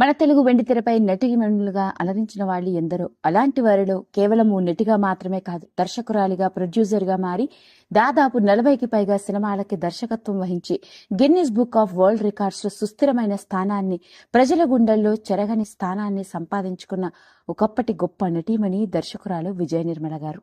మన తెలుగు వెండితెరపై నటిమణులుగా అలరించిన వాళ్ళు ఎందరో. అలాంటి వారిలో కేవలం నటిగా మాత్రమే కాదు దర్శకురాలిగా ప్రొడ్యూసర్గా మారి దాదాపు నలభైకి పైగా సినిమాలకి దర్శకత్వం వహించి గిన్నీస్ బుక్ ఆఫ్ వరల్డ్ రికార్డ్స్లో సుస్థిరమైన స్థానాన్ని ప్రజల గుండెల్లో చెరగని స్థానాన్ని సంపాదించుకున్న ఒకప్పటి గొప్ప నటీమణి దర్శకురాలు విజయ నిర్మల గారు.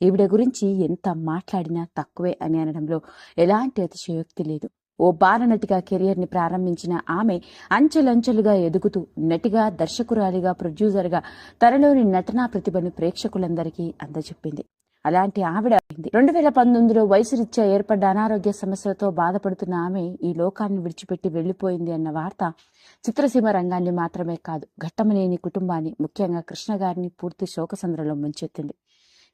ఈవిడ గురించి ఎంత మాట్లాడినా తక్కువే అని అనడంలో ఎలాంటి అతిశయోక్తి లేదు. ఓ బాలనటిగా కెరియర్ని ప్రారంభించిన ఆమె అంచెలంచెలుగా ఎదుగుతూ నటిగా దర్శకురాలిగా ప్రొడ్యూసర్గా తనలోని నటనా ప్రతిభను ప్రేక్షకులందరికీ అందజెప్పింది. అలాంటి ఆవిడ రెండు వేల పంతొమ్మిదిలో వయసురీత్యా ఏర్పడ్డ అనారోగ్య సమస్యలతో బాధపడుతున్న ఆమె ఈ లోకాన్ని విడిచిపెట్టి వెళ్ళిపోయింది అన్న వార్త చిత్రసీమ రంగాన్ని మాత్రమే కాదు ఘట్టమనేని కుటుంబాన్ని ముఖ్యంగా కృష్ణ గారిని పూర్తి శోకసంద్రలో ముంచెత్తింది.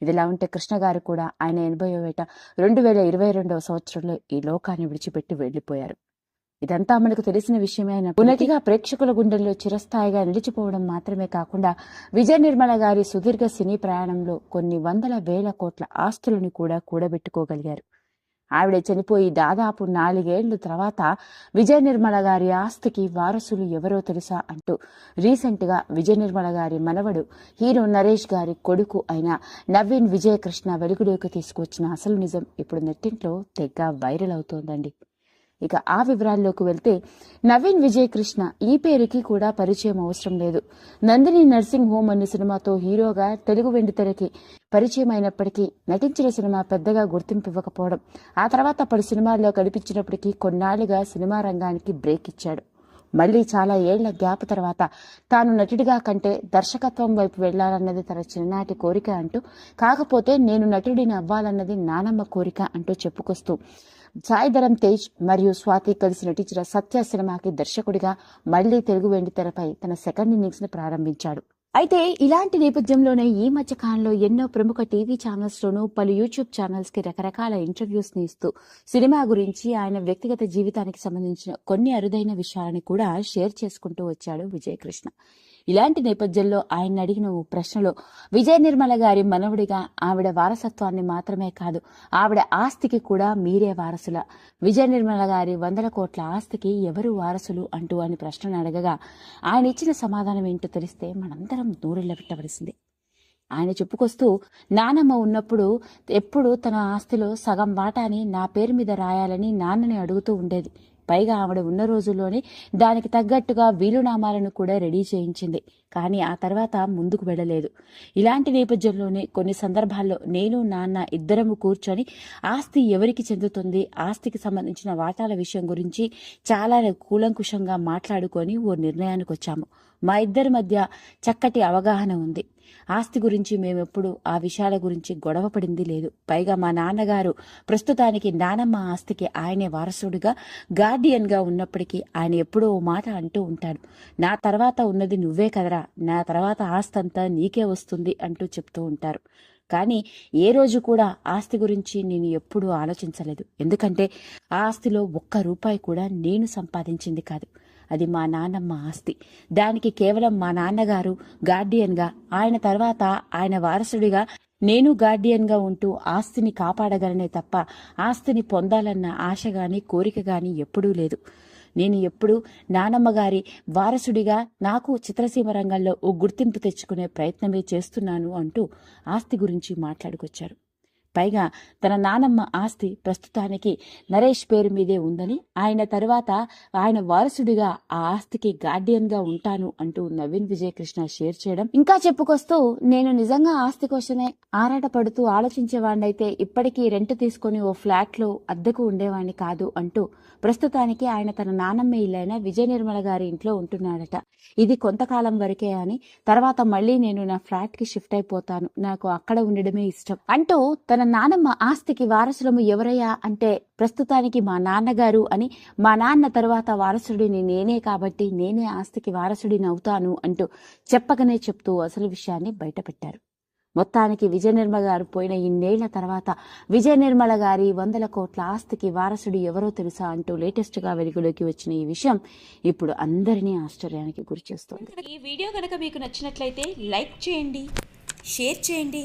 ఇదిలా ఉంటే కృష్ణ గారు కూడా ఆయన ఎనభై ఏట రెండు వేల ఇరవై రెండవ సంవత్సరంలో ఈ లోకాన్ని విడిచిపెట్టి వెళ్ళిపోయారు ఇదంతా మనకు తెలిసిన విషయమే అయిన ప్రేక్షకుల గుండెల్లో చిరస్థాయిగా నిలిచిపోవడం మాత్రమే కాకుండా విజయ నిర్మల గారి సుదీర్ఘ సినీ ప్రయాణంలో కొన్ని వందల వేల కోట్ల ఆస్తులను కూడా కూడబెట్టుకోగలిగారు. ఆవిడ చనిపోయి దాదాపు నాలుగేళ్ళ తర్వాత విజయ నిర్మల గారి ఆస్తికి వారసులు ఎవరో తెలుసా అంటూ రీసెంట్గా విజయ నిర్మల గారి మనవడు హీరో నరేష్ గారి కొడుకు అయిన నవీన్ విజయకృష్ణ వెలుగులోకి తీసుకొచ్చిన అసలు నిజం ఇప్పుడు నెట్టింట్లో తెగ వైరల్ అవుతోందండి. ఇక ఆ వివరాల్లోకి వెళ్తే నవీన్ విజయ్ కృష్ణ ఈ పేరుకి కూడా పరిచయం అవసరం లేదు. నందిని నర్సింగ్ హోమ్ అనే సినిమాతో హీరోగా తెలుగు వెండితెరకి పరిచయం అయినప్పటికీ నటించిన సినిమా పెద్దగా గుర్తింపు ఇవ్వకపోవడం ఆ తర్వాత పలు సినిమాల్లో కనిపించినప్పటికీ కొన్నాళ్ళుగా సినిమా రంగానికి బ్రేక్ ఇచ్చాడు. మళ్ళీ చాలా ఏళ్ళ గ్యాప్ తర్వాత తాను నటుడిగా కంటే దర్శకత్వం వైపు వెళ్ళాలన్నది తన చిన్ననాటి కోరిక అంటూ కాకపోతే నేను నటుడిని అవ్వాలన్నది నానమ్మ కోరిక అంటూ చెప్పుకొస్తూ సాయిధరం తేజ్ మరియు స్వాతి కలిసి నటించిన సత్య సినిమాకి దర్శకుడిగా మళ్ళీ తెలుగు వెండి తెరపై తన సెకండ్ ఇన్నింగ్స్ని ప్రారంభించాడు. అయితే ఇలాంటి నేపథ్యంలోనే ఈ మధ్య కాలంలో ఎన్నో ప్రముఖ టీవీ ఛానల్స్ లోనూ పలు యూట్యూబ్ ఛానల్స్కి రకరకాల ఇంటర్వ్యూస్ని ఇస్తూ సినిమా గురించి ఆయన వ్యక్తిగత జీవితానికి సంబంధించిన కొన్ని అరుదైన విషయాలను కూడా షేర్ చేసుకుంటూ వచ్చాడు విజయకృష్ణ. ఇలాంటి నేపథ్యంలో ఆయన అడిగిన ఓ ప్రశ్నలో విజయ నిర్మల గారి మనవుడిగా ఆవిడ వారసత్వాన్ని మాత్రమే కాదు ఆవిడ ఆస్తికి కూడా మీరే వారసుల. విజయ నిర్మల గారి వందల కోట్ల ఆస్తికి ఎవరు వారసులు అంటూ అని ప్రశ్నను అడగగా ఆయన ఇచ్చిన సమాధానం ఏంటో తెలిస్తే మనందరం నూరెళ్ళ పెట్టవలసిందే ఆయన చెప్పుకొస్తూ నానమ్మ ఉన్నప్పుడు ఎప్పుడు తన ఆస్తిలో సగం వాటాని నా పేరు మీద రాయాలని నాన్నని అడుగుతూ ఉండేది. పైగా ఆవిడ ఉన్న రోజుల్లోనే దానికి తగ్గట్టుగా వీలునామాలను కూడా రెడీ చేయించింది. కానీ ఆ తర్వాత ముందుకు వెళ్ళలేదు. ఇలాంటి నేపథ్యంలోనే కొన్ని సందర్భాల్లో నేను నాన్న ఇద్దరము కూర్చొని ఆస్తి ఎవరికి చెందుతుంది ఆస్తికి సంబంధించిన వాటాల విషయం గురించి చాలా కూలంకుషంగా మాట్లాడుకొని ఓ నిర్ణయానికి వచ్చాము మా ఇద్దరి మధ్య చక్కటి అవగాహన ఉంది. ఆస్తి గురించి మేమెప్పుడు ఆ విషయాల గురించి గొడవ పడింది లేదు. పైగా మా నాన్నగారు ప్రస్తుతానికి నానమ్మ ఆస్తికి ఆయనే వారసుడిగా గార్డియన్గా ఉన్నప్పటికీ ఆయన ఎప్పుడో ఓ మాట అంటూ ఉంటాడు. నా తర్వాత ఉన్నది నువ్వే కదరా నా తర్వాత ఆస్తి అంతా నీకే వస్తుంది అంటూ చెప్తూ ఉంటారు. కానీ ఏ రోజు కూడా ఆస్తి గురించి నేను ఎప్పుడూ ఆలోచించలేదు. ఎందుకంటే ఆ ఆస్తిలో ఒక్క రూపాయి కూడా నేను సంపాదించింది కాదు. అది మా నాన్నమ్మ ఆస్తి. దానికి కేవలం మా నాన్నగారు గార్డియన్గా ఆయన తర్వాత ఆయన వారసుడిగా నేను గార్డియన్గా ఉంటూ ఆస్తిని కాపాడగలనే తప్ప ఆస్తిని పొందాలన్న ఆశ గాని కోరిక గాని ఎప్పుడూ లేదు. నేను ఎప్పుడు నానమ్మగారి వారసుడిగా నాకు చిత్రసీమ రంగంలో ఓ గుర్తింపు తెచ్చుకునే ప్రయత్నమే చేస్తున్నాను అంటూ ఆస్తి గురించి మాట్లాడుకొచ్చారు. పైగా తన నానమ్మ ఆస్తి ప్రస్తుతానికి నరేష్ పేరు మీదే ఉందని ఆయన తర్వాత ఆయన వారసుడిగా ఆ ఆస్తికి గార్డియన్గా ఉంటాను అంటూ నవీన్ విజయకృష్ణ షేర్ చేయడం. ఇంకా చెప్పుకొస్తూ నేను నిజంగా ఆస్తి కోసమే ఆరాట పడుతూ ఆలోచించేవాడినైతే ఇప్పటికీ రెంట్ తీసుకుని ఓ ఫ్లాట్లో అద్దెకు ఉండేవాడిని కాదు అంటూ ప్రస్తుతానికి ఆయన తన నానమ్మ ఇల్లైన విజయ నిర్మల గారి ఇంట్లో ఉంటున్నాడట. ఇది కొంతకాలం వరకే అని తర్వాత మళ్ళీ నేను నా ఫ్లాట్కి షిఫ్ట్ అయిపోతాను. నాకు అక్కడ ఉండడమే ఇష్టం అంటూ తన తన నానమ్మ ఆస్తికి వారసులము ఎవరయ్యా అంటే ప్రస్తుతానికి మా నాన్నగారు అని మా నాన్న తర్వాత వారసుడిని నేనే కాబట్టి నేనే ఆస్తికి వారసుడిని అవుతాను అంటూ చెప్పకనే చెప్తూ అసలు విషయాన్ని బయటపెట్టారు. మొత్తానికి విజయ నిర్మల గారు పోయిన ఇన్నేళ్ళ తర్వాత విజయ నిర్మల గారి వందల కోట్ల ఆస్తికి వారసుడు ఎవరో తెలుసా అంటూ లేటెస్ట్గా వెలుగులోకి వచ్చిన ఈ విషయం ఇప్పుడు అందరినీ ఆశ్చర్యానికి గురి చేస్తుంది ఈ వీడియో కనుక మీకు నచ్చినట్లయితే లైక్ చేయండి షేర్ చేయండి